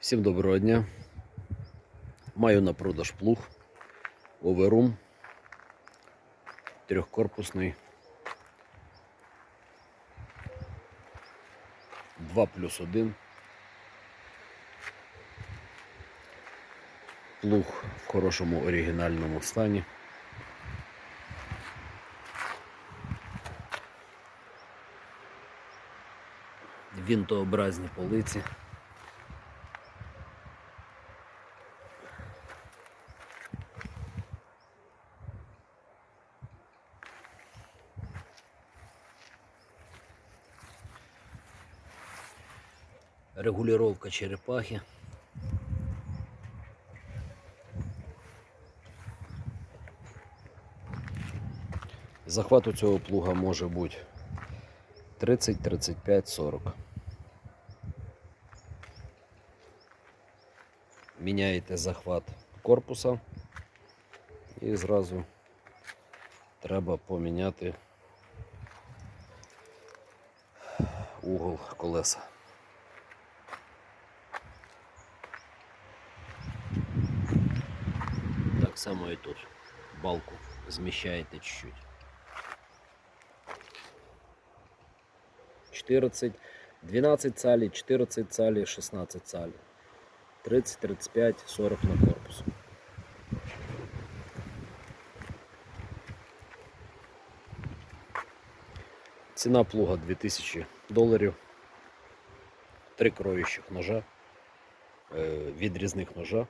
Всім доброго дня. Маю на продаж плуг Оверум трьохкорпусний 2 плюс 1. Плуг в хорошому оригінальному стані. Вінтообразні полиці. Регулировка черепахи. Захват у цього плуга може бути 30, 35, 40. Міняєте захват корпуса і зразу треба поміняти угол колеса. Само тут. Балку зміщаєте чуть-чуть. 14, 12 цалі, 14 цалі, 16 цалі. 30, 35, 40 на корпус. Ціна плуга 2000 доларів. Три кровіщих ножа, е, відрізних ножа.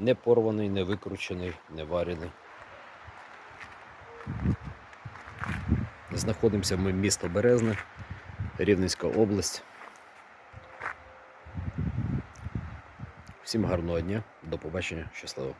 Не порваний, не викручений, не варений. Знаходимося ми місто Березне, Рівненська область. Всім гарного дня, до побачення, щасливо.